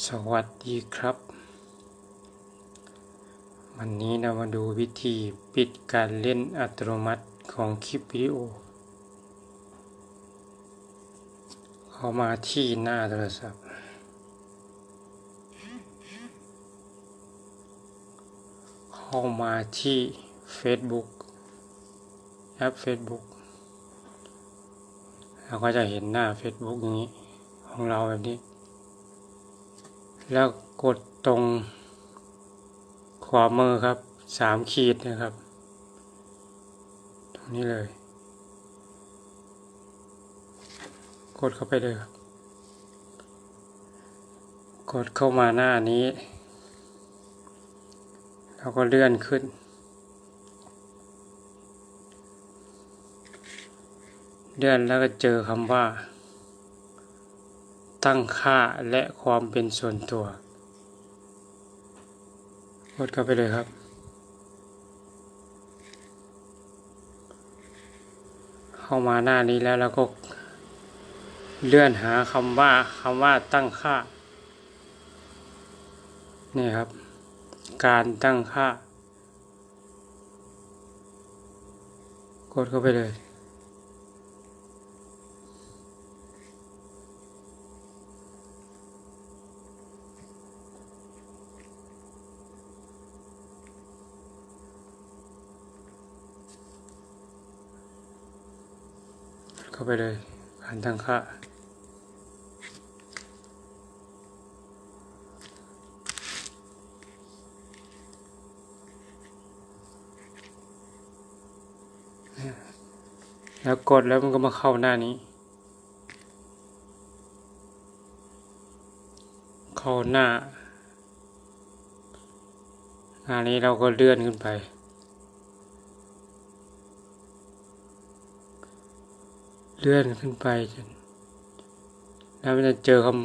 สวัสดีครับ วันนี้เรามาดูวิธีปิดการเล่นอัตโนมัติของคลิปวิดีโอ เข้ามาที่หน้าโทรศัพท์ เข้ามาที่ Facebook แอป Facebook เราก็จะเห็นหน้า Facebook อย่างนี้ ของเราแบบนี้ แล้วกดตรงขวามือครับสามขีดนะครับ ตรงนี้เลย กดเข้าไปเลยครับ กดเข้ามาหน้านี้แล้วก็เลื่อนขึ้น เลื่อนแล้วก็เจอคำว่า ตั้งค่าและความเป็นส่วนตัวกดเข้าไปเลยครับ เข้ามาหน้านี้แล้วเราก็เลื่อนหาคำว่าคำว่าตั้งค่า นี่ครับ การตั้งค่ากดเข้าไปเลย เข้าไปเลยการตั้งค่าแล้วกดแล้วมันก็มาเข้าหน้านี้ เข้าหน้าหน้านี้เราก็เลื่อนขึ้นไป เลื่อนขึ้นไปจนแล้วมันจะเจอคำว่า